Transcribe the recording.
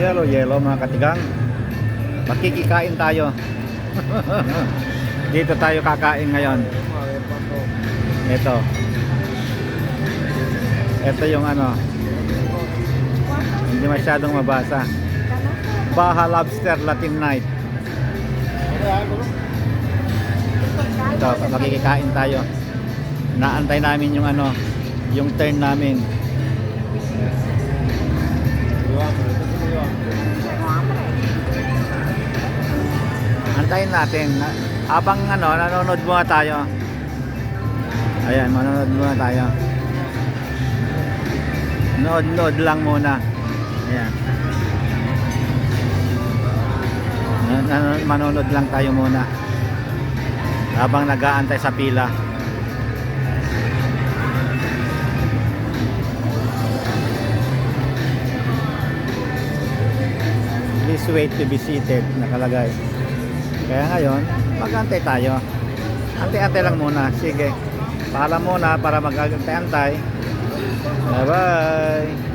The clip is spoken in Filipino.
Yellow, yellow mga katigang. Makikikain tayo. Dito tayo kakain ngayon. Ito. Ito yung ano. Hindi masyadong mabasa. Baha Lobster Latin Night. Ito, makikikain tayo. Naantay namin yung ano, yung turn namin. Antayin natin. Na- Habang ano, nanonood muna tayo. Ayan, manonood muna tayo. Nood-nood lang muna. Ayan. Manonood lang tayo muna. Habang nag-aantay sa pila. Please wait to be seated. Nakalagay. Kaya ngayon, mag-antay tayo. Antay-antay lang muna. Sige. Paalam muna para mag-antay-antay. Bye-bye.